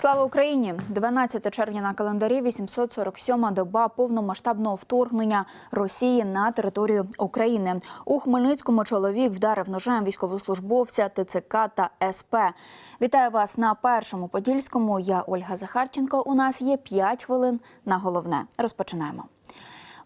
Слава Україні! 12 червня на календарі 847-ма доба повномасштабного вторгнення Росії на територію України. У Хмельницькому чоловік вдарив ножем військовослужбовця ТЦК та СП. Вітаю вас на першому подільському. Я Ольга Захарченко. У нас є 5 хвилин на головне. Розпочинаємо.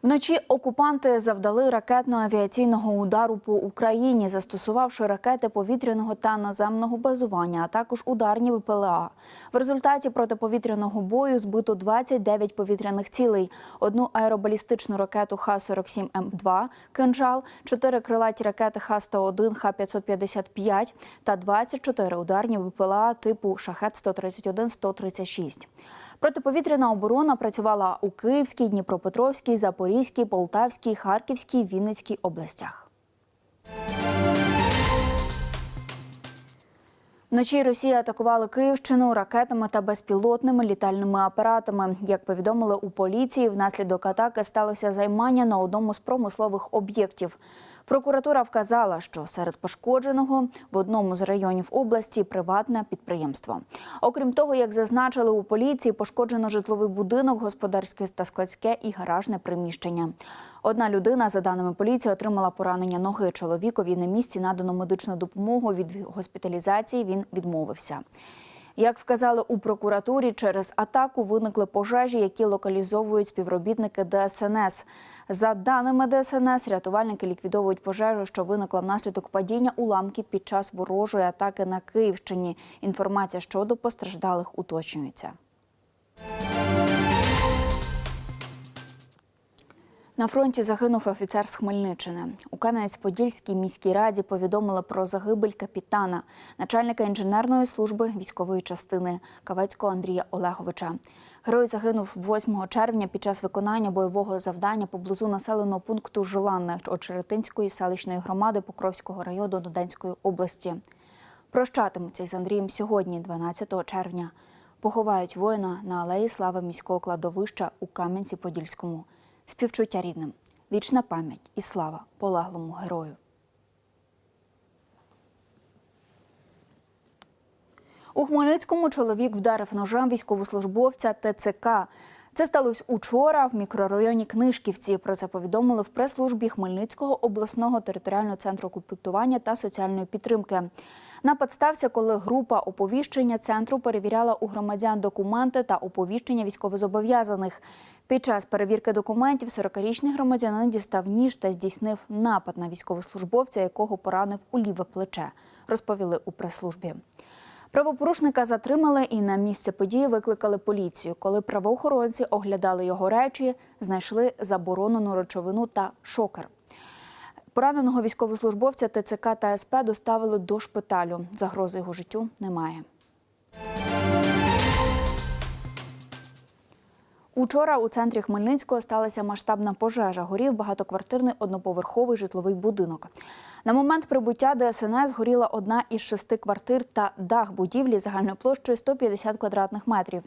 Вночі окупанти завдали ракетно-авіаційного удару по Україні, застосувавши ракети повітряного та наземного базування, а також ударні ВПЛА. В результаті протиповітряного бою збито 29 повітряних цілей, одну аеробалістичну ракету Х-47М2 «Кинжал», чотири крилаті ракети Х-101, Х-555 та 24 ударні ВПЛА типу «Шахет-131», «136». Протиповітряна оборона працювала у Київській, Дніпропетровській, Запорізькій, Полтавській, Харківській, Вінницькій областях. Вночі Росія атакувала Київщину ракетами та безпілотними літальними апаратами. Як повідомили у поліції, внаслідок атаки сталося займання на одному з промислових об'єктів. Прокуратура вказала, що серед пошкодженого в одному з районів області приватне підприємство. Окрім того, як зазначили у поліції, пошкоджено житловий будинок, господарське та складське і гаражне приміщення. Одна людина, за даними поліції, отримала поранення ноги. Чоловікові на місці надано медичну допомогу. Від госпіталізації він відмовився. Як вказали у прокуратурі, через атаку виникли пожежі, які локалізовують співробітники ДСНС. За даними ДСНС, рятувальники ліквідовують пожежу, що виникла внаслідок падіння уламків під час ворожої атаки на Київщині. Інформація щодо постраждалих уточнюється. На фронті загинув офіцер з Хмельниччини. У Кам'янець-Подільській міській раді повідомили про загибель капітана, начальника інженерної служби військової частини Кавецького Андрія Олеговича. Герой загинув 8 червня під час виконання бойового завдання поблизу населеного пункту Желанне Очеретинської селищної громади Покровського району Донецької області. Прощатимуться із Андрієм сьогодні, 12 червня. Поховають воїна на алеї слави міського кладовища у Кам'янці-Подільському. Співчуття рідним, вічна пам'ять і слава полеглому герою. У Хмельницькому чоловік вдарив ножем військовослужбовця ТЦК. Це сталося учора в мікрорайоні Книжківці. Про це повідомили в прес-службі Хмельницького обласного територіального центру комплектування та соціальної підтримки. Напад стався, коли група оповіщення центру перевіряла у громадян документи та оповіщення військовозобов'язаних. Під час перевірки документів 40-річний громадянин дістав ніж та здійснив напад на військовослужбовця, якого поранив у ліве плече, розповіли у прес-службі. Правопорушника затримали і на місце події викликали поліцію. Коли правоохоронці оглядали його речі, знайшли заборонену речовину та шокер. Пораненого військовослужбовця ТЦК та СП доставили до шпиталю. Загрози його життю немає. Учора у центрі Хмельницького сталася масштабна пожежа. Горів багатоквартирний одноповерховий житловий будинок. На момент прибуття ДСНС горіла одна із шести квартир та дах будівлі загальною площею 150 квадратних метрів.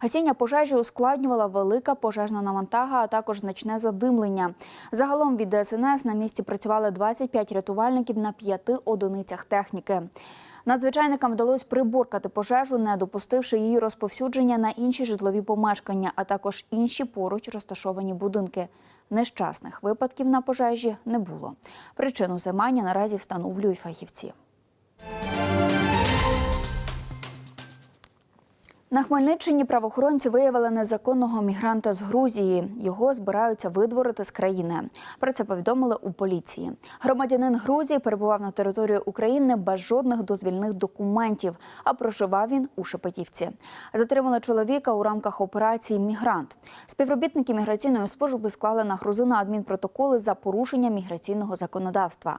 Гасіння пожежі ускладнювала велика пожежна навантага, а також значне задимлення. Загалом від ДСНС на місці працювали 25 рятувальників на п'яти одиницях техніки. Надзвичайникам вдалося приборкати пожежу, не допустивши її розповсюдження на інші житлові помешкання, а також інші поруч розташовані будинки. Нещасних випадків на пожежі не було. Причину займання наразі встановлюють фахівці. На Хмельниччині правоохоронці виявили незаконного мігранта з Грузії. Його збираються видворити з країни. Про це повідомили у поліції. Громадянин Грузії перебував на території України без жодних дозвільних документів, а проживав він у Шепетівці. Затримали чоловіка у рамках операції Мігрант. Співробітники міграційної служби склали на грузина адмінпротоколи за порушення міграційного законодавства.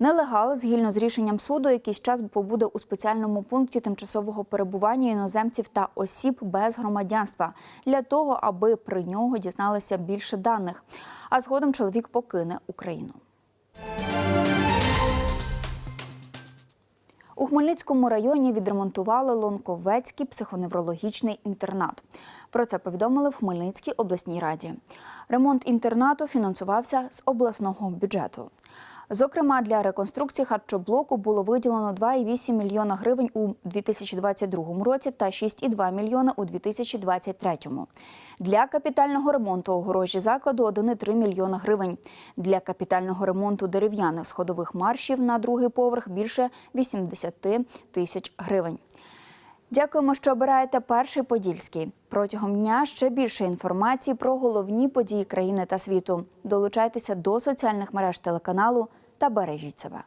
Нелегал, згідно з рішенням суду, якийсь час побуде у спеціальному пункті тимчасового перебування іноземців та осіб без громадянства для того, аби при нього дізналися більше даних. А згодом чоловік покине Україну. У Хмельницькому районі відремонтували Лонковецький психоневрологічний інтернат. Про це повідомили в Хмельницькій обласній раді. Ремонт інтернату фінансувався з обласного бюджету. Зокрема, для реконструкції харчоблоку було виділено 2,8 мільйона гривень у 2022 році та 6,2 мільйона у 2023. Для капітального ремонту огорожі закладу 1,3 мільйона гривень. Для капітального ремонту дерев'яних сходових маршів на другий поверх більше 80 тисяч гривень. Дякуємо, що обираєте перший подільський. Протягом дня ще більше інформації про головні події країни та світу. Долучайтеся до соціальних мереж телеканалу та бережіть себе.